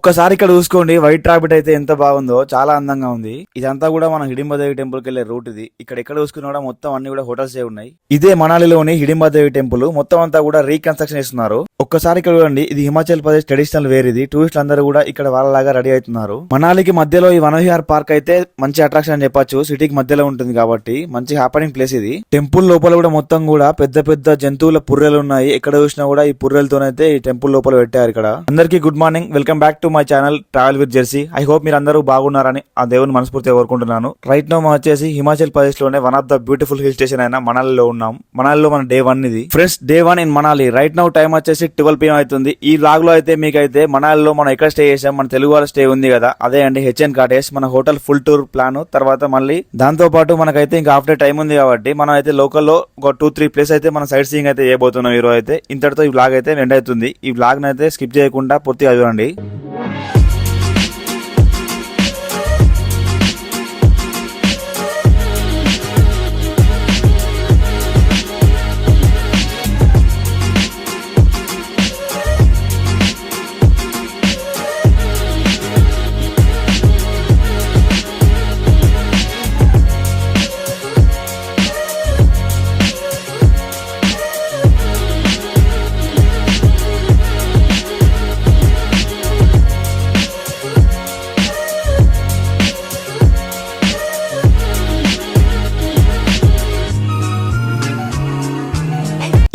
ఒక్కసారి ఇక్కడ చూసుకోండి వైట్ రాబిట్ అయితే ఎంత బాగుందో చాలా అందంగా ఉంది. ఇదంతా కూడా మన హిడింబాదేవి టెంపుల్కి వెళ్ళే రూట్ ఇది. ఇక్కడ ఎక్కడ చూసుకున్నా కూడా మొత్తం అన్ని కూడా హోటల్స్ ఏ ఉన్నాయి. ఇదే మనాలిలోని హిడింబాదేవి టెంపుల్ మొత్తం అంతా కూడా రీకన్స్ట్రక్షన్ చేస్తున్నారు. ఒక్కసారి ఇక్కడ చూడండి ఇది హిమాచల్ ప్రదేశ్ ట్రెడిషనల్ వేర్ ఇది. టూరిస్టులు అందరూ కూడా ఇక్కడ వాళ్ళలాగా రెడీ అవుతున్నారు. మనాలికి మధ్యలో ఈ వనవిహార్ పార్క్ అయితే మంచి అట్రాక్షన్ అని చెప్పొచ్చు. సిటీకి మధ్యలో ఉంటుంది కాబట్టి మంచి హ్యాపనింగ్ ప్లేస్ ఇది. టెంపుల్ లోపల కూడా మొత్తం కూడా పెద్ద పెద్ద జంతువుల పుర్రెలు ఉన్నాయి. ఎక్కడ చూసినా కూడా ఈ పుర్రెలతోనైతే ఈ టెంపుల్ లోపల పెట్టారు ఇక్కడ. అందరికీ good morning welcome back to my channel travel with Jersey I hope మీరు అందరూ బాగున్నారని ఆ దేవుని మనస్ఫూర్తిగా కోరుకుంటున్నాను. రైట్ నో మనం వచ్చేసి Himachal ప్రదేశ్లోనే one of the beautiful hill station అయిన మనాలిలో ఉన్నాం. మనాలిలో మన డే వన్ ఇది. Friends day one in Manali right now time వచ్చేసి ట్వెల్వ్ పిఎం అవుతుంది. ఈ లాగ్లో అయితే మీకైతే మనాలిలో మనం ఎక్కడ స్టే చేసాం మన తెలుగు వాళ్ళ స్టే ఉంది కదా అదే అండి హెచ్ఎన్ కాటేజ్ మన హోటల్ ఫుల్ టూర్ ప్లాన్ తర్వాత మళ్ళీ దాంతో పాటు మనకైతే ఇంకా ఆఫ్టర్ టైం ఉంది కాబట్టి మనం అయితే లోకల్లో ఒక టూ త్రీ ప్లేస్ అయితే మనం సైడ్ సీయింగ్ అయితే చేయబోతున్నాం ఈరోజు అయితే. ఇంతటితో ఈ బ్లాగ్ అయితే ఎండ్ అవుతుంది. ఈ బ్లాగ్ అయితే స్కిప్ చేయకుండా పూర్తిగా చూడండి.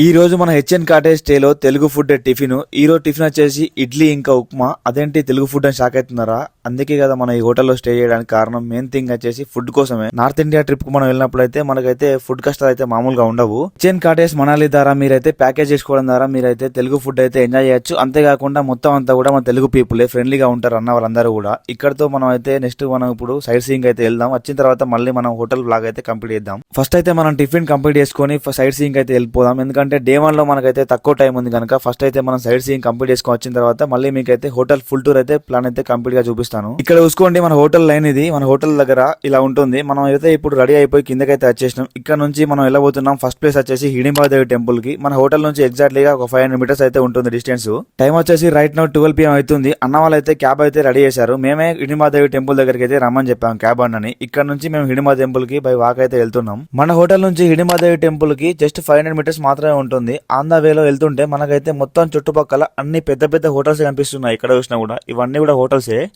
ఈ రోజు మన హెచ్ఎన్ కాటేజ్ స్టేలో తెలుగు ఫుడ్ టిఫిన్ ఈ రోజు టిఫిన్ వచ్చేసి ఇడ్లీ ఇంకా ఉప్మా. అదేంటి తెలుగు ఫుడ్ అని షాక్ అవుతున్నారా? అందుకే కదా మన ఈ హోటల్లో స్టే చేయడానికి కారణం. మెయిన్ థింగ్ వచ్చేసి ఫుడ్ కోసమే. నార్త్ ఇండియా ట్రిప్కు మనం వెళ్ళినప్పుడు అయితే మనకైతే ఫుడ్ కష్టాలు అయితే మామూలుగా ఉండవు. హెచ్ఎన్ కాటేజ్ మనాలి ద్వారా మీరైతే ప్యాకేజ్ చేసుకోవడం ద్వారా మీరైతే తెలుగు ఫుడ్ అయితే ఎంజాయ్ చేయొచ్చు. అంతేకాకుండా మొత్తం అంతా కూడా మన తెలుగు పీపులే ఫ్రెండ్లీగా ఉంటారు అన్న వాళ్ళందరూ కూడా. ఇక్కడతో మనం అయితే నెక్స్ట్ మనం ఇప్పుడు సైడ్ సీయింగ్ అయితే వెళ్దాం. వచ్చిన తర్వాత మళ్ళీ మనం హోటల్ బ్లాగ్ అయితే కంప్లీట్ చేద్దాం. ఫస్ట్ అయితే మనం టిఫిన్ కంప్లీట్ చేసుకొని సైడ్ సీయింగ్ అయితే వెళ్ళిపోదాం. ఎందుకంటే డే వన్లో మనకైతే తక్కువ టైం ఉంది కనుక ఫస్ట్ అయితే మనం సైడ్ సీయింగ్ కంప్లీట్ చేసుకొని వచ్చిన తర్వాత మళ్ళీ మీకైతే హోటల్ ఫుల్ టూర్ అయితే ప్లాన్ అయితే కంప్లీట్గా చూపిస్తాను. ఇక్కడ చూసుకోండి మన హోటల్ లైన్ ఇది. మన హోటల్ దగ్గర ఇలా ఉంటుంది. మనం అయితే ఇప్పుడు రెడీ అయిపోయి కిందకైతే వచ్చేసినాం. ఇక్కడ నుంచి మనం వెళ్ళబోతున్నాం ఫస్ట్ ప్లేస్ వచ్చేసి హిడింబాదేవి టెంపుల్కి. మన హోటల్ నుంచి ఎగ్జాక్ట్లీ గా ఒక ఫైవ్ హండ్రెడ్ మీటర్స్ అయితే ఉంటుంది డిస్టెన్స్ టైం వచ్చేసి రైట్ నౌ ట్వెల్వ్ పిఎం అవుతుంది. అన్న వాళ్ళు అయితే క్యాబ్ అయితే రెడీ చేశారు. మేమే హిడింబాదేవి టెంపుల్ దగ్గరికి అయితే రమ్మని చెప్పాం క్యాబ్ అన్నని. ఇక్కడ నుంచి మేము హిడింబా టెంపుల్కి బై వాక్ అయితే వెళ్తున్నాం. మన హోటల్ నుంచి హిడింబాదేవి టెంపుల్కి జస్ట్ ఫైవ్ హండ్రెడ్ మీటర్స్ మాత్రమే ఉంటుంది. ఆన్ ద వేలో వెళ్తుంటే మనకైతే మొత్తం చుట్టుపక్కల అన్ని పెద్ద పెద్ద హోటల్స్ కనిపిస్తున్నాయి. ఇక్కడ చూసినా కూడా. ఇవన్నీ కూడా హోటల్సే.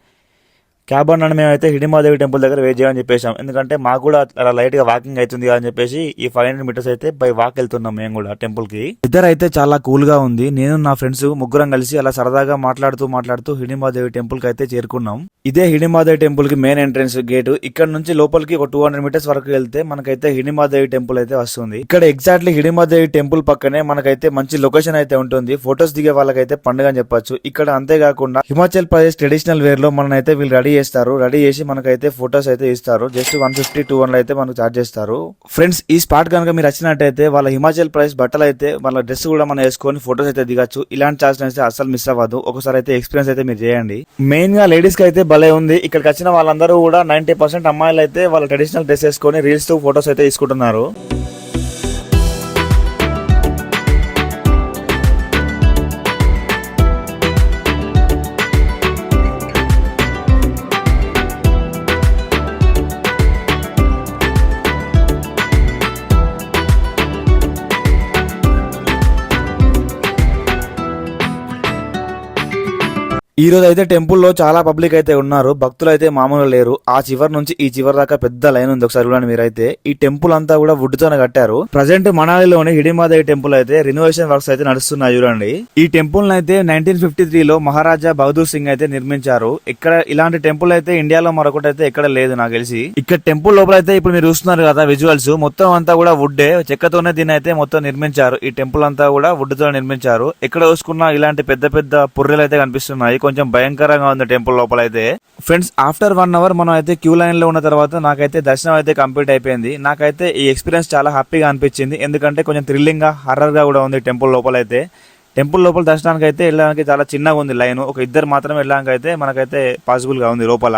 క్యాబ్ అన్న మేమైతే హిడిమాదేవి టెంపుల్ దగ్గర వెయిట్ చేయమని చెప్పేసాం ఎందుకంటే మాకు కూడా అలా లైట్గా వాకింగ్ అవుతుంది అని చెప్పేసి ఈ ఫైవ్ హండ్రెడ్ మీటర్స్ అయితే బై వాక్ వెళ్తున్నాం మేము కూడా టెంపుల్కి. ఇద్దరు అయితే చాలా కూల్గా ఉంది. నేను నా ఫ్రెండ్స్ ముగ్గురం కలిసి అలా సరదాగా మాట్లాడుతూ మాట్లాడుతూ హిడిమాదేవి టెంపుల్కి అయితే చేరుకున్నాం. ఇదే హిడిమాదేవి టెంపుల్కి మెయిన్ ఎంట్రన్స్ గేట్ ఇక్కడ నుంచి లోపలికి ఒక టూ హండ్రెడ్ మీటర్స్ వరకు వెళ్తే మనకైతే హిడిమాదేవి టెంపుల్ అయితే వస్తుంది. ఇక్కడ ఎగ్జాక్ట్లీ హిడిమాదేవి టెంపుల్ పక్కనే మనకైతే మంచి లొకేషన్ అయితే ఉంటుంది. ఫొటోస్ దిగే వాళ్ళకైతే పండుగ అని చెప్పొచ్చు. ఇక్కడ అంతేకాకుండా హిమాచల్ ప్రదేశ్ ట్రెడిషనల్ వేర్లో మనైతే వీళ్ళు రెడీ చేస్తారు రెడీ చేసి మనకైతే ఫొటోస్ అయితే ఇస్తారు. Just one fifty two hundred అయితే మనకు చార్జ్ చేస్తారు. ఫ్రెండ్స్ ఈ స్పాట్ కనుక మీరు వచ్చినట్టయితే వాళ్ళ హిమాచల్ ప్రదేశ్ బట్టలు అయితే వాళ్ళ డ్రెస్ కూడా మనం వేసుకొని ఫొటోస్ అయితే దిగచ్చు. ఇలాంటి చార్జ్ అయితే అసలు మిస్ అవ్వదు. ఒకసారి అయితే ఎక్స్పీరియన్స్ అయితే మీరు చేయండి. మెయిన్గా లేడీస్కి అయితే భలే ఉంది. ఇక్కడికి వచ్చిన వాళ్ళందరూ కూడా నైన్టీ పర్సెంట్ అమ్మాయిలు అయితే వాళ్ళ ట్రెడిషనల్ డ్రెస్ వేసుకొని రీల్స్తో ఫొటోస్ అయితే తీసుకుంటున్నారు. ఈ రోజు అయితే టెంపుల్లో చాలా పబ్లిక్ అయితే ఉన్నారు. భక్తులు అయితే మామూలు లేరు. ఆ చివరి నుంచి ఈ చివరి దాకా పెద్ద లైన్ ఉంది ఒకసారి చూడండి మీరైతే. ఈ టెంపుల్ అంతా కూడా వుడ్ తోనే కట్టారు. ప్రజెంట్ మనాలిలోని హిడిమాదేవి టెంపుల్ అయితే రినోవేషన్ వర్క్స్ అయితే నడుస్తున్నాయి చూడండి. ఈ టెంపుల్ అయితే నైన్టీన్ ఫిఫ్టీ త్రీ లో మహారాజా బహదూర్ సింగ్ అయితే నిర్మించారు. ఇక్కడ ఇలాంటి టెంపుల్ అయితే ఇండియాలో మరొకటి అయితే ఎక్కడ లేదు నాకు తెలిసి. ఇక్కడ టెంపుల్ లోపల అయితే ఇప్పుడు మీరు చూస్తున్నారు కదా విజువల్స్ మొత్తం అంతా కూడా వుడ్డే చెక్కతోనే దీని అయితే మొత్తం నిర్మించారు. ఈ టెంపుల్ అంతా కూడా వుడ్తో నిర్మించారు. ఎక్కడ చూసుకున్న ఇలాంటి పెద్ద పెద్ద పుర్రెలు అయితే కనిపిస్తున్నాయి. కొంచెం భయంకరంగా ఉంది టెంపుల్ లోపల అయితే ఫ్రెండ్స్ ఆఫ్టర్ వన్ అవర్ మనం అయితే క్యూ లైన్లో ఉన్న తర్వాత నాకైతే దర్శనం అయితే కంప్లీట్ అయిపోయింది. నాకైతే ఈ ఎక్స్పీరియన్స్ చాలా హ్యాపీగా అనిపించింది. ఎందుకంటే కొంచెం థ్రిల్లింగ్గా హర్రర్గా కూడా ఉంది టెంపుల్ లోపల అయితే టెంపుల్ లోపల దర్శనానికి అయితే వెళ్ళడానికి చాలా చిన్నగా ఉంది లైన్. ఒక ఇద్దరు మాత్రమే వెళ్ళడానికి అయితే మనకైతే పాసిబుల్గా ఉంది లోపల.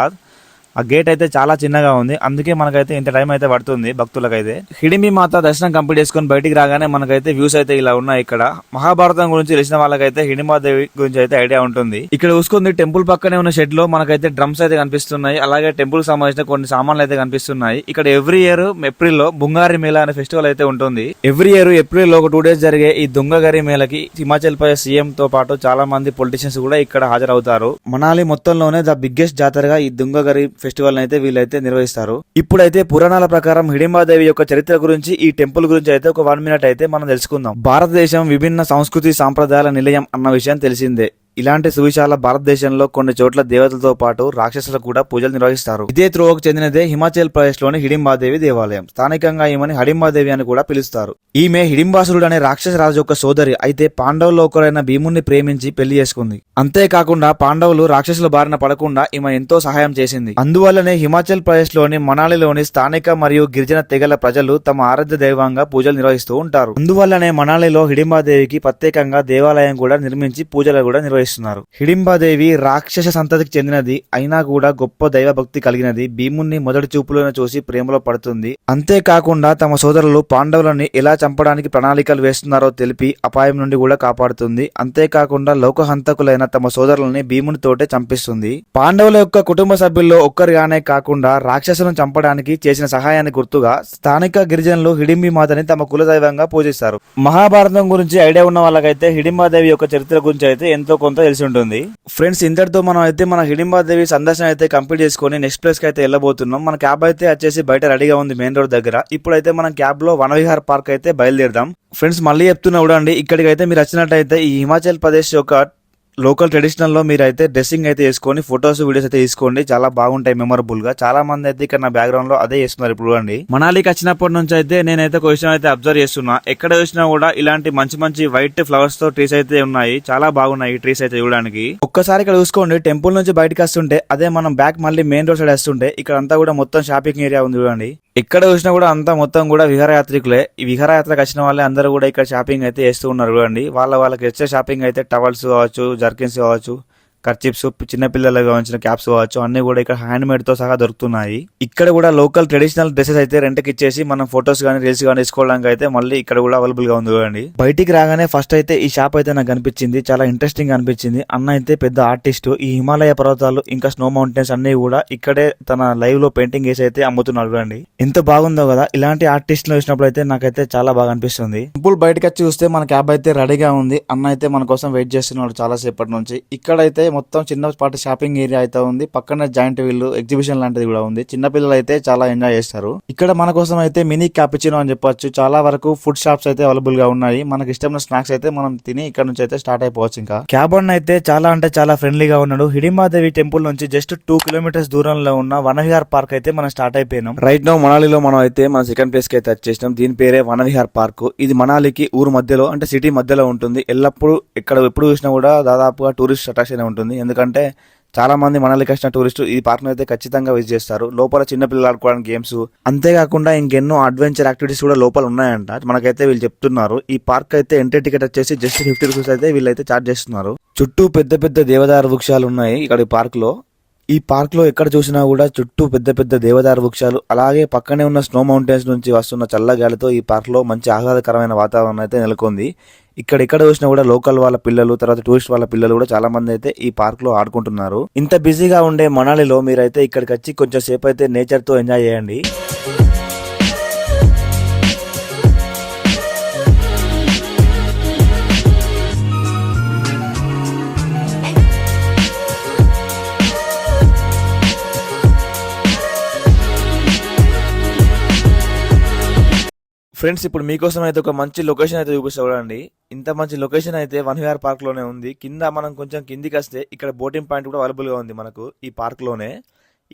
ఆ గేట్ అయితే చాలా చిన్నగా ఉంది. అందుకే మనకైతే ఇంత టైం అయితే పడుతుంది భక్తులకైతే. హిడింబి మాత దర్శనం కంప్లీట్ చేసుకొని బయటికి రాగానే మనకైతే వ్యూస్ అయితే ఇలా ఉన్నాయి ఇక్కడ. మహాభారతం గురించి తెలిసిన వాళ్ళకైతే హిడింబాదేవి గురించి అయితే ఐడియా ఉంటుంది. ఇక్కడ చూసుకుంది టెంపుల్ పక్కనే ఉన్న షెడ్లో మనకైతే డ్రమ్స్ అయితే కనిపిస్తున్నాయి. అలాగే టెంపుల్ సంబంధించిన కొన్ని సామాన్లు అయితే కనిపిస్తున్నాయి. ఇక్కడ ఎవ్రీ ఇయర్ ఏప్రిల్లో బుంగారి మేళా అనే ఫెస్టివల్ అయితే ఉంటుంది. ఎవ్రీ ఇయర్ ఏప్రిల్లో ఒక టూ డేస్ జరిగే ఈ దుంగగారి మేళకి హిమాచల్ ప్రదేశ్ సీఎం తో పాటు చాలా మంది పొలిటీషియన్స్ కూడా ఇక్కడ హాజరవుతారు. మనాలి మొత్తంలోనే ద బిగ్గెస్ట్ జాతరగా ఈ దుంగగరి ఫెస్టివల్ అయితే వీళ్ళైతే నిర్వహిస్తారు. ఇప్పుడైతే పురాణాల ప్రకారం హిడింబాదేవి యొక్క చరిత్ర గురించి ఈ టెంపుల్ గురించి అయితే ఒక వన్ మినిట్ అయితే మనం తెలుసుకుందాం. భారతదేశం విభిన్న సంస్కృతి సాంప్రదాయాల నిలయం అన్న విషయం తెలిసిందే. ఇలాంటి సువిశాల భారతదేశంలో కొన్ని చోట్ల దేవతలతో పాటు రాక్షసులు కూడా పూజలు నిర్వహిస్తారు. ఇదే త్రోవకు చెందినదే హిమాచల్ ప్రదేశ్లోని హిడింబాదేవి దేవాలయం. స్థానికంగా ఈమెని హడింబాదేవి అని కూడా పిలుస్తారు. ఈమె హిడింబాసురుడు అనే రాక్షస రాజు యొక్క సోదరి. అయితే పాండవుల్లో ఒకరైన భీముణ్ణి ప్రేమించి పెళ్ళి చేసుకుంది. అంతేకాకుండా పాండవులు రాక్షసుల బారిన పడకుండా ఈమె ఎంతో సహాయం చేసింది. అందువల్లనే హిమాచల్ ప్రదేశ్లోని మనాలిలోని స్థానిక మరియు గిరిజన తెగల ప్రజలు తమ ఆరాధ్య దైవంగా పూజలు నిర్వహిస్తూ ఉంటారు. అందువల్లనే మనాలిలో హిడింబాదేవికి ప్రత్యేకంగా దేవాలయం కూడా నిర్మించి పూజలు కూడా నిర్వహిస్తున్నారు హిడింబాదేవి రాక్షస సంతతికి చెందినది అయినా కూడా గొప్ప దైవభక్తి కలిగినది. భీముణ్ణి మొదటి చూపులోనే చూసి ప్రేమలో పడుతుంది. అంతేకాకుండా తమ సోదరులు పాండవులని ఎలా చంపడానికి ప్రణాళికలు వేస్తున్నారో తెలిపి అపాయం నుండి కూడా కాపాడుతుంది. అంతేకాకుండా లోకహంతకులైన తమ సోదరులని భీముని తోటే చంపిస్తుంది. పాండవుల యొక్క కుటుంబ సభ్యుల్లో ఒక్కరిగానే కాకుండా రాక్షసులను చంపడానికి చేసిన సహాయాన్ని గుర్తుగా స్థానిక గిరిజనులు హిడింబి మాతని తమ కులదైవంగా పూజిస్తారు. మహాభారతం గురించి ఐడియా ఉన్న వాళ్ళకైతే హిడింబాదేవి యొక్క చరిత్ర గురించి అయితే ఎంతో కొంత తెలిసి ఉంటుంది. ఫ్రెండ్స్ ఇంతటితో మనం అయితే మన హిడింబాదేవి సందర్శన అయితే కంప్లీట్ చేసుకొని నెక్స్ట్ ప్లేస్కి అయితే వెళ్ళబోతున్నాం. మన క్యాబ్ అయితే వచ్చేసి బయట రెడీగా ఉంది మెయిన్ రోడ్ దగ్గర. ఇప్పుడైతే మనం క్యాబ్లో వనవిహార్ పార్క్ అయితే బయలుదేరదాం. ఫ్రెండ్స్ మళ్ళీ చెప్తున్నా చూడండి ఇక్కడికి అయితే మీరు వచ్చినట్టయితే ఈ హిమాచల్ ప్రదేశ్ యొక్క లోకల్ ట్రెడిషనల్లో మీరు అయితే డ్రెస్సింగ్ అయితే వేసుకొని ఫొటోస్ వీడియోస్ అయితే తీసుకోండి. చాలా బాగుంటాయి మెమరబుల్గా. చాలా మంది అయితే ఇక్కడ నా బ్యాక్గ్రౌండ్లో అదే చేస్తున్నారు ఇప్పుడు చూడండి. మనాలికి వచ్చినప్పటి నుంచి అయితే నేనైతే ఒక విషయం అయితే అబ్జర్వ్ చేస్తున్నా. ఎక్కడ చూసినా కూడా ఇలాంటి మంచి మంచి వైట్ ఫ్లవర్స్తో ట్రీస్ అయితే ఉన్నాయి. చాలా బాగున్నాయి ట్రీస్ అయితే చూడడానికి. ఒక్కసారి ఇక్కడ చూసుకోండి. టెంపుల్ నుంచి బయటకు వస్తుంటే అదే మనం బ్యాక్ మళ్ళీ మెయిన్ రోడ్ సైడ్ వస్తుంటే ఇక్కడ అంతా కూడా మొత్తం షాపింగ్ ఏరియా ఉంది చూడండి. ఎక్కడ చూసినా కూడా అంతా మొత్తం కూడా విహారయాత్రికులే. ఈ విహారయాత్రకు వచ్చిన వాళ్ళే అందరూ కూడా ఇక్కడ షాపింగ్ అయితే చేస్తూ ఉన్నారు చూడండి. వాళ్ళ వాళ్ళకి వచ్చే షాపింగ్ అయితే టవల్స్ కావచ్చు జర్కిన్స్ కావచ్చు. కర్చిప్స్ చిన్న ఉంచిన క్యాప్స్ కావచ్చు అన్ని కూడా ఇక్కడ హ్యాండ్ మేడ్తో సహా దొరుకుతున్నాయి. ఇక్కడ కూడా లోకల్ ట్రెడిషనల్ డ్రెస్సెస్ అయితే రెంట్కి ఇచ్చేసి మనం ఫొటోస్ కానీ రీల్స్ కానీ తీసుకోవడానికి అయితే మళ్ళీ ఇక్కడ కూడా అవైలబుల్గా ఉంది చూడండి. బయటికి రాగానే ఫస్ట్ అయితే ఈ షాప్ అయితే నాకు అనిపించింది చాలా ఇంట్రెస్టింగ్ అనిపించింది. అన్న అయితే పెద్ద ఆర్టిస్ట్ ఈ హిమాలయ పర్వతాలు ఇంకా స్నో మౌంటైన్స్ అన్ని కూడా ఇక్కడే తన లైవ్లో పెయింటింగ్ వేసి అయితే అమ్ముతున్నాడు చూడండి. ఎంత బాగుందో కదా ఇలాంటి ఆర్టిస్ట్లో చూసినప్పుడు అయితే నాకైతే చాలా బాగా అనిపిస్తుంది. టెంపుల్ బయటకు వచ్చి చూస్తే మన క్యాబ్ అయితే రెడీగా ఉంది. అన్న అయితే మన కోసం వెయిట్ చేస్తున్నాడు చాలా సేపటి నుంచి. ఇక్కడైతే మొత్తం చిన్నపాటి షాపింగ్ ఏరియా అయితే ఉంది. పక్కన జాయింట్ వీల్ ఎగ్జిబిషన్ లాంటిది కూడా ఉంది. చిన్న పిల్లలు అయితే చాలా ఎంజాయ్ చేస్తారు. ఇక్కడ మన కోసం అయితే మినీ క్యాపిచినో అని చెప్పొచ్చు. చాలా వరకు ఫుడ్ షాప్స్ అయితే అవైలబుల్గా ఉన్నాయి. మనకి ఇష్టమైన స్నాక్స్ అయితే మనం తిని ఇక్కడ నుంచి అయితే స్టార్ట్ అయిపోవచ్చు ఇంకా. క్యాబ్ అయితే చాలా అంటే చాలా ఫ్రెండ్లీగా ఉన్నాడు. హిడింబాదేవి టెంపుల్ నుంచి జస్ట్ టూ కిలోమీటర్స్ దూరంలో ఉన్న వనవిహార్ పార్క్ అయితే మనం స్టార్ట్ అయిపోయినాం. రైట్ నో మనాలిలో మనం అయితే మన సెకండ్ ప్లేస్కి అయితే వచ్చేసినాం దీని పేరే వనవిహార్ పార్క్ ఇది మనాలికి ఊరు మధ్యలో అంటే సిటీ మధ్యలో ఉంటుంది. ఎల్లప్పుడూ ఇక్కడ ఎప్పుడు చూసినా కూడా దాదాపుగా టూరిస్ట్ అట్రాక్షన్ ఉంటుంది. ఎందుకంటే చాలా మంది మనల్కి వచ్చిన టూరిస్టు ఈ పార్క్ అయితే ఖచ్చితంగా విజిట్ చేస్తారు. లోపల చిన్నపిల్లలు ఆడుకోవడానికి గేమ్స్. అంతేకాకుండా ఇంకెన్నో అడ్వెంచర్ యాక్టివిటీస్ కూడా లోపల ఉన్నాయంట. మనకైతే వీళ్ళు చెప్తున్నారు. ఈ పార్క్ అయితే ఎంట్రీ టికెట్ వచ్చేసి జస్ట్ ఫిఫ్టీ రూపీస్ అయితే వీళ్ళైతే చార్జ్ చేస్తున్నారు. చుట్టూ పెద్ద పెద్ద దేవదారు వృక్షాలు ఉన్నాయి ఇక్కడ ఈ పార్క్లో ఈ పార్క్లో ఎక్కడ చూసినా కూడా చుట్టూ పెద్ద పెద్ద దేవదారు వృక్షాలు. అలాగే పక్కనే ఉన్న స్నో మౌంటైన్స్ నుంచి వస్తున్న చల్ల గాలితో ఈ పార్క్లో మంచి ఆహ్లాదకరమైన వాతావరణం అయితే నెలకొంది. ఇక్కడ ఎక్కడ చూసినా కూడా లోకల్ వాళ్ళ పిల్లలు తర్వాత టూరిస్ట్ వాళ్ళ పిల్లలు కూడా చాలా మంది అయితే ఈ పార్క్లో ఆడుకుంటున్నారు. ఇంత బిజీగా ఉండే మనాలిలో మీరైతే ఇక్కడికి వచ్చి కొంచెం సేపు అయితే నేచర్తో ఎంజాయ్ చేయండి. ఫ్రెండ్స్ ఇప్పుడు మీకోసం అయితే ఒక మంచి లొకేషన్ అయితే చూపిస్తా చూడండి. ఇంత మంచి లొకేషన్ అయితే వన్ విహార్ పార్క్లోనే ఉంది. కింద మనం కొంచెం కిందికి వస్తే ఇక్కడ బోటింగ్ పాయింట్ కూడా అవైలబుల్గా ఉంది మనకు ఈ పార్క్లోనే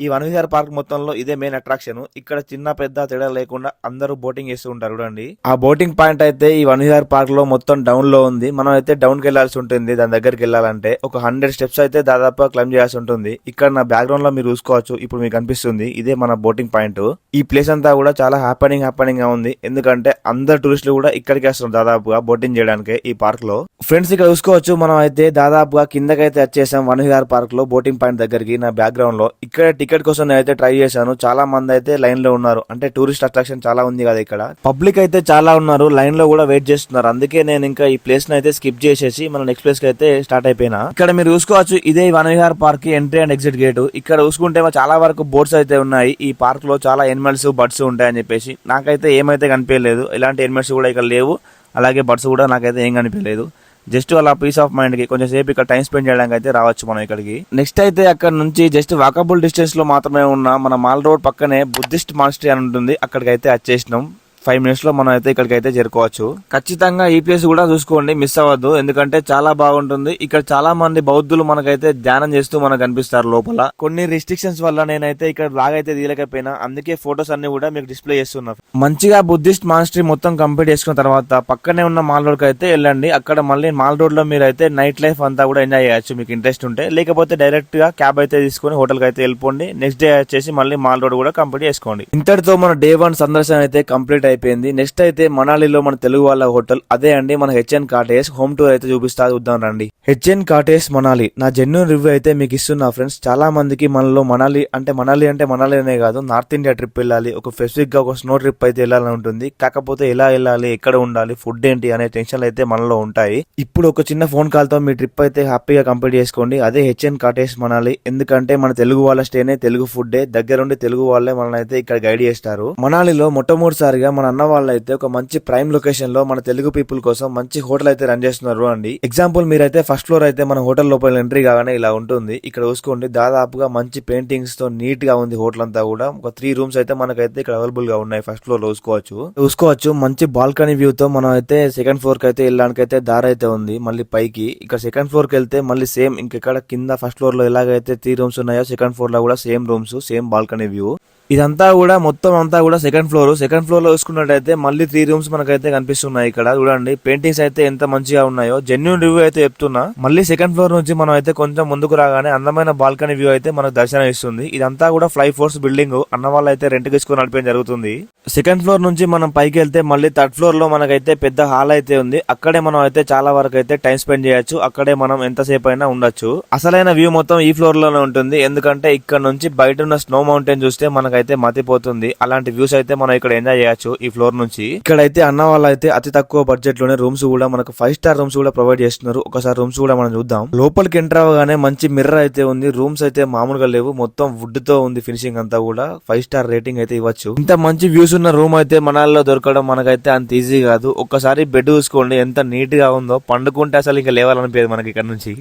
ఈ వన్ విహార్ పార్క్ మొత్తంలో ఇదే మెయిన్ అట్రాక్షన్ ఇక్కడ చిన్న పెద్ద తేడా లేకుండా అందరూ బోటింగ్ చేస్తూ ఉంటారు చూడండి. ఆ బోటింగ్ పాయింట్ అయితే ఈ వన్ విహార్ పార్క్లో మొత్తం డౌన్లో ఉంది. మనం అయితే డౌన్కి వెళ్ళాల్సి ఉంటుంది. దాని దగ్గరికి వెళ్ళాలంటే ఒక హండ్రెడ్ స్టెప్స్ అయితే దాదాపు క్లైమ్ చేయాల్సి ఉంటుంది. ఇక్కడ నా బ్యాక్గ్రౌండ్లో మీరు చూసుకోవచ్చు. ఇప్పుడు మీకు కనిపిస్తుంది ఇదే మన బోటింగ్ పాయింట్ ఈ ప్లేస్ అంతా కూడా చాలా హ్యాపెనింగ్ హ్యాపెనింగ్గా ఉంది. ఎందుకంటే అందరు టూరిస్టులు కూడా ఇక్కడికి వస్తున్నారు దాదాపుగా బోటింగ్ చేయడానికి ఈ పార్క్లో. ఫ్రెండ్స్ ఇక్కడ చూసుకోవచ్చు మనం అయితే దాదాపుగా కిందకైతే వచ్చేసాం వన్ విహార్ పార్క్లో బోటింగ్ పాయింట్ దగ్గరికి నా బ్యాక్గ్రౌండ్లో ఇక్కడ టికెట్ కోసం నేను అయితే ట్రై చేశాను. చాలా మంది అయితే లైన్లో ఉన్నారు. అంటే టూరిస్ట్ అట్రాక్షన్ చాలా ఉంది కదా ఇక్కడ. పబ్లిక్ అయితే చాలా ఉన్నారు. లైన్లో కూడా వెయిట్ చేస్తున్నారు. అందుకే నేను ఇంకా ఈ ప్లేస్ని అయితే స్కిప్ చేసేసి మన నెక్స్ట్ ప్లేస్కి అయితే స్టార్ట్ అయిపోయినా. ఇక్కడ మీరు చూసుకోవచ్చు ఇదే వన్ విహార్ పార్క్కి ఎంట్రీ అండ్ ఎగ్జిట్ గేట్. ఇక్కడ చూసుకుంటే చాలా వరకు బోర్డ్స్ అయితే ఉన్నాయి. ఈ పార్క్లో చాలా ఎనిమల్స్ బర్డ్స్ ఉంటాయని చెప్పేసి. నాకైతే ఏమైతే కనిపించలేదు. ఇలాంటి ఎనిమల్స్ కూడా ఇక్కడ లేవు. అలాగే బర్డ్స్ కూడా నాకైతే ఏం కనిపించలేదు. జస్ట్ అలా పీస్ ఆఫ్ మైండ్కి కొంచెం సేపు ఇక్కడ టైం స్పెండ్ చేయడానికి అయితే రావచ్చు మనం ఇక్కడికి. నెక్స్ట్ అయితే అక్కడ నుంచి జస్ట్ వాకబుల్ డిస్టెన్స్లో మాత్రమే ఉన్న మన మాల్ రోడ్ పక్కనే బుద్ధిస్ట్ మాస్టరీ అని ఉంటుంది. అక్కడికి అయితే వచ్చేసినాం. ఫైవ్ మినిట్స్లో మనం అయితే ఇక్కడికి అయితే చేరుకోవచ్చు. ఖచ్చితంగా ఈ ప్లేస్ కూడా చూసుకోండి మిస్ అవ్వద్దు. ఎందుకంటే చాలా బాగుంటుంది. ఇక్కడ చాలా మంది బౌద్ధులు మనకైతే ధ్యానం చేస్తూ మనకు కనిపిస్తారు లోపల. కొన్ని రిస్ట్రిక్షన్స్ వల్ల నేనైతే ఇక్కడ బాగైతే తీయలేకపోయినా అందుకే ఫొటోస్ అన్ని కూడా మీకు డిస్ప్లే చేస్తున్నారు మంచిగా బుద్ధిస్ట్ మాన్స్ట్రీ మొత్తం కంప్లీట్ చేసుకున్న తర్వాత పక్కనే ఉన్న మాల్ రోడ్ అయితే వెళ్ళండి. అక్కడ మళ్ళీ మాల్ రోడ్లో మీరు అయితే నైట్ లైఫ్ అంతా కూడా ఎంజాయ్ చేయొచ్చు. మీకు ఇంట్రెస్ట్ ఉంటే. లేకపోతే డైరెక్ట్గా క్యాబ్ అయితే తీసుకొని హోటల్కి అయితే వెళ్ళిపోండి. నెక్స్ట్ డే వచ్చేసి మళ్ళీ మాల్ రోడ్ కూడా కంప్లీట్ చేసుకోండి. ఇంతటితో మన డే వన్ సందర్శన అయితే కంప్లీట్ అయిపోయింది. అయిపోయింది. నెక్స్ట్ అయితే మనాలిలో మన తెలుగు వాళ్ళ హోటల్. అదే అండి మన హెచ్ఎన్ కాటేజ్ హోమ్ టూర్ అయితే చూపిస్తా చూద్దాం రండి. HN cottage Manali. నా జెన్యున్ రివ్యూ అయితే మీకు ఇస్తున్నా ఫ్రెండ్స్ చాలా మందికి మనలో మనాలి అంటే మనాలి అంటే మనాలి అనే కాదు. నార్త్ ఇండియా ట్రిప్ వెళ్ళాలి. ఒక స్పెసిఫిక్గా ఒక స్నో ట్రిప్ అయితే వెళ్ళాలని ఉంటుంది. కాకపోతే ఎలా వెళ్ళాలి? ఎక్కడ ఉండాలి? ఫుడ్ ఏంటి? అనే టెన్షన్లు అయితే మనలో ఉంటాయి. ఇప్పుడు ఒక చిన్న ఫోన్ కాల్తో మీ ట్రిప్ అయితే హ్యాపీగా కంప్లీట్ చేసుకోండి. అదే హెచ్ఎన్ కాటేజ్ మనాలి. ఎందుకంటే మన తెలుగు వాళ్ళ స్టేనే తెలుగు ఫుడ్డే దగ్గరుండి తెలుగు వాళ్ళే మనల్ని అయితే ఇక్కడ గైడ్ చేస్తారు. మనాలిలో మొట్టమొదటిసారిగా మన అన్న వాళ్ళైతే ఒక మంచి ప్రైమ్ లొకేషన్లో మన తెలుగు పీపుల్ కోసం మంచి హోటల్ అయితే రన్ చేస్తున్నారు అండి ఎగ్జాంపుల్ మీరైతే ఫస్ట్ ఫ్లోర్ అయితే మన హోటల్ లోపల ఎంట్రీ కాగానే ఇలా ఉంటుంది. ఇక్కడ చూసుకోండి దాదాపుగా మంచి పెయింటింగ్స్తో నీట్గా ఉంది హోటల్ అంతా కూడా. ఒక త్రీ రూమ్స్ అయితే మనకైతే ఇక్కడ అవైలబుల్గా ఉన్నాయి ఫస్ట్ ఫ్లోర్లో చూసుకోవచ్చు. చూసుకోవచ్చు మంచి బాల్కనీ వ్యూ తో మనం అయితే సెకండ్ ఫ్లోర్కి అయితే వెళ్ళడానికి అయితే దారి అయితే ఉంది మళ్ళీ పైకి. ఇక్కడ సెకండ్ ఫ్లోర్కి వెళ్తే మళ్ళీ సేమ్ ఇంకెక్కడ కింద ఫస్ట్ ఫ్లోర్లో ఎలాగైతే త్రీ రూమ్స్ ఉన్నాయో సెకండ్ ఫ్లోర్లో కూడా same rooms same balcony view ఇదంతా కూడా మొత్తం అంతా కూడా సెకండ్ ఫ్లోర్ సెకండ్ ఫ్లోర్లో చూసుకున్నట్టయితే మళ్ళీ త్రీ రూమ్స్ మనకైతే కనిపిస్తున్నాయి ఇక్కడ. చూడండి పెయింటింగ్స్ అయితే ఎంత మంచిగా ఉన్నాయో. జెన్యున్ రివ్యూ అయితే చెప్తున్నా. మళ్ళీ సెకండ్ ఫ్లోర్ నుంచి మనం అయితే కొంచెం ముందుకు రాగానే అందమైన బాల్కనీ వ్యూ అయితే మనకు దర్శనం ఇస్తుంది. ఇదంతా కూడా ఫ్లై ఫోర్స్ బిల్డింగ్ అన్న వాళ్ళు అయితే రెంట్ తీసుకుని నడిపేయడం జరుగుతుంది. సెకండ్ ఫ్లోర్ నుంచి మనం పైకి వెళ్తే మళ్ళీ థర్డ్ ఫ్లోర్లో మనకైతే పెద్ద హాల్ అయితే ఉంది. అక్కడే మనం అయితే చాలా వరకు అయితే టైం స్పెండ్ చేయొచ్చు. అక్కడే మనం ఎంతసేపు అయినా ఉండొచ్చు. అసలైన వ్యూ మొత్తం ఈ ఫ్లోర్లోనే ఉంటుంది. ఎందుకంటే ఇక్కడ నుంచి బయట ఉన్న స్నో మౌంటైన్ చూస్తే మనకైతే మతిపోతుంది. అలాంటి వ్యూస్ అయితే మనం ఇక్కడ ఎంజాయ్ చేయొచ్చు ఈ ఫ్లోర్ నుంచి. ఇక్కడైతే అన్న వాళ్ళు అయితే అతి తక్కువ బడ్జెట్లోనే రూమ్స్ కూడా మనకు ఫైవ్ స్టార్ రూమ్స్ కూడా ప్రొవైడ్ చేస్తున్నారు. ఒకసారి రూమ్స్ కూడా మనం చూద్దాం. లోపలికి ఎంటర్ అవగానే మంచి మిర్రర్ అయితే ఉంది. రూమ్స్ అయితే మామూలుగా లేవు. మొత్తం వుడ్తో ఉంది ఫినిషింగ్ అంతా కూడా. ఫైవ్ స్టార్ రేటింగ్ అయితే ఇవ్వచ్చు. ఇంత మంచి వ్యూస్ ఉన్న రూమ్ అయితే మనాల్లో దొరకడం మనకైతే అంత ఈజీ కాదు. ఒక్కసారి బెడ్ చూసుకోండి. ఎంత నీట్గా ఉందో పండుకుంటే అసలు ఇంకా లేవాలనిపించదు మనకి ఇక్కడ నుంచి.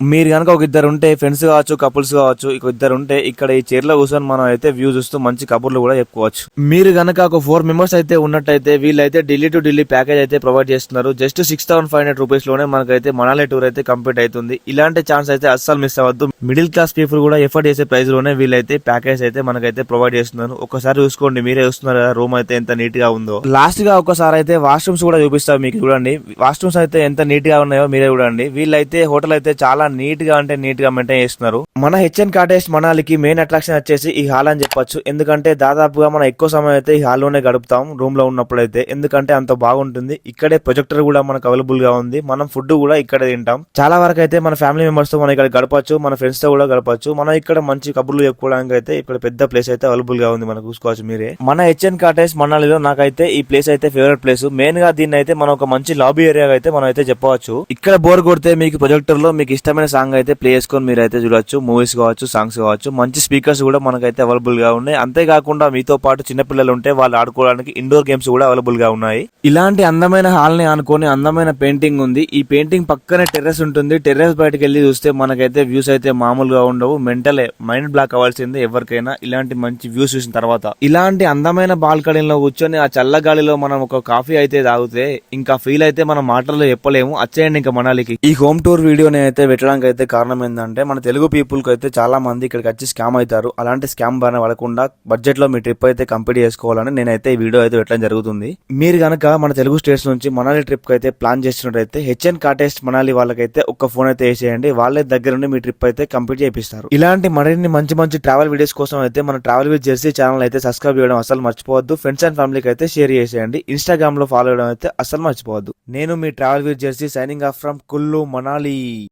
మీరు కనుక ఒక ఇద్దరు ఉంటే ఫ్రెండ్స్ కావచ్చు కపుల్స్ కావచ్చు ఇక ఇద్దరు ఉంటే ఇక్కడ ఈ చైర్లో కూర్చొని మనం అయితే వ్యూ చూస్తూ మంచి కబుర్లు కూడా చెప్పుకోవచ్చు. మీరు కనుక ఒక ఫోర్ మెంబర్స్ అయితే ఉన్నట్టయితే వీళ్ళైతే ఢిల్లీ టు ఢిల్లీ ప్యాకేజ్ అయితే ప్రొవైడ్ చేస్తున్నారు. Just six thousand five hundred రూపీస్లోనే మనకైతే మనాలి టూర్ అయితే కంప్లీట్ అవుతుంది. ఇలాంటి ఛాన్స్ అయితే అస్సలు మిస్ అవ్వద్దు. మిడిల్ క్లాస్ పీపుల్ కూడా ఎఫర్ట్ చేసే ప్రైస్లోనే వీళ్ళైతే ప్యాకేజ్ అయితే మనకైతే ప్రొవైడ్ చేస్తున్నారు. ఒకసారి చూసుకోండి మీరే చూస్తున్నారు? కదా రూమ్ అయితే ఎంత నీట్గా ఉందో. లాస్ట్గా ఒకసారి అయితే వాష్రూమ్స్ కూడా చూపిస్తారు మీకు చూడండి. వాష్రూమ్స్ అయితే ఎంత నీట్గా ఉన్నాయో మీరే చూడండి. వీళ్ళైతే హోటల్ అయితే చాలా నీట్గా అంటే నీట్గా మెయింటైన్ చేస్తున్నారు. మన హెచ్ఎన్ కాటేజ్ మనాలికి మెయిన్ అట్రాక్షన్ వచ్చేసి ఈ హాల్ అని చెప్పొచ్చు. ఎందుకంటే దాదాపుగా మనం ఎక్కువ సమయం అయితే ఈ హాల్లోనే గడుపుతాం రూమ్లో ఉన్నప్పుడు అయితే. ఎందుకంటే అంత బాగుంటుంది. ఇక్కడే ప్రొజెక్టర్ కూడా మనకు అవైలబుల్గా ఉంది. మనం ఫుడ్ కూడా ఇక్కడే తింటాం. చాలా వరకు అయితే మన ఫ్యామిలీ మెంబర్స్తో మనం ఇక్కడ గడపచ్చు మన ఫ్రెండ్స్తో కూడా గడపచ్చు. మనం ఇక్కడ మంచి కబుర్లు చెప్పుకోవడానికి అయితే ఇక్కడ పెద్ద ప్లేస్ అయితే అవైలబుల్గా ఉంది. మనం చూసుకోవచ్చు మీరే. మన హెచ్ఎన్ కాటేజ్ మనాలిలో నాకైతే ఈ ప్లేస్ అయితే ఫేవరెట్ ప్లేస్ మెయిన్గా దీన్ని అయితే మనం ఒక మంచి లాబీ ఏరియా అయితే మనం అయితే చెప్పవచ్చు. ఇక్కడ బోర్ కొడితే మీకు ప్రొజెక్టర్లో మీకు ఇష్టం ఇష్టమైన సాంగ్ అయితే ప్లే చేసుకొని మీరు అయితే చూడొచ్చు మూవీస్ కావచ్చు సాంగ్స్ కావచ్చు మంచి స్పీకర్స్ కూడా మనకైతే అవైలబుల్గా ఉన్నాయి. అంతేకాకుండా మీతో పాటు చిన్నపిల్లలు ఉంటే వాళ్ళు ఆడుకోవడానికి ఇండోర్ గేమ్స్ కూడా అవైలబుల్గా ఉన్నాయి. ఇలాంటి అందమైన హాల్ని అనుకొని అందమైన పెయింటింగ్ ఉంది. ఈ పెయింటింగ్ పక్కనే టెర్రస్ ఉంటుంది. టెర్రస్ బయటకు వెళ్ళి చూస్తే మనకైతే వ్యూస్ అయితే మామూలుగా ఉండవు. మెంటలే మైండ్ బ్లాక్ అవ్వాల్సిందే ఎవరికైనా ఇలాంటి మంచి వ్యూస్ చూసిన తర్వాత. ఇలాంటి అందమైన బాల్కనీలో కూర్చొని ఆ చల్లగాలిలో మనం ఒక కాఫీ అయితే తాగితే ఇంకా ఫీల్ అయితే మన మాటల్లో చెప్పలేము. వచ్చేయండి ఇంకా మనాలికి. ఈ హోమ్ టూర్ వీడియోని అయితే పెట్టడానికి అయితే కారణం ఏంటంటే మన తెలుగు పీపుల్కి అయితే చాలా మంది ఇక్కడికి వచ్చి స్కామ్ అవుతారు అలాంటి స్కామ్ బారిన పడకుండా బడ్జెట్లో మీ ట్రిప్ అయితే కంప్లీట్ చేసుకోవాలని నేనైతే ఈ వీడియో అయితే పెట్టడం జరుగుతుంది. మీరు కనుక మన తెలుగు స్టేట్స్ నుంచి మనాలి ట్రిప్కి అయితే ప్లాన్ చేసినట్టయితే హెచ్ఎన్ కాటేస్ట్ మనాలి వాళ్ళకైతే ఒక ఫోన్ అయితే వేసేయండి. వాళ్ళే దగ్గర నుండి మీ ట్రిప్ అయితే కంప్లీట్ చేపిస్తారు. ఇలాంటి మరిన్ని మంచి మంచి ట్రావెల్ వీడియోస్ కోసం అయితే మన ట్రావెల్ విత్ జెర్సీ ఛానల్ అయితే సబ్స్క్రైబ్ చేయడం అసలు మర్చిపోవద్దు. ఫ్రెండ్స్ అండ్ ఫ్యామిలీకి అయితే షేర్ చేసేయండి. ఇన్స్టాగ్రామ్లో ఫాలో చేయడం అయితే అసలు మర్చిపోవద్దు. నేను మీ travel with Jersey signing off from Kullu Manali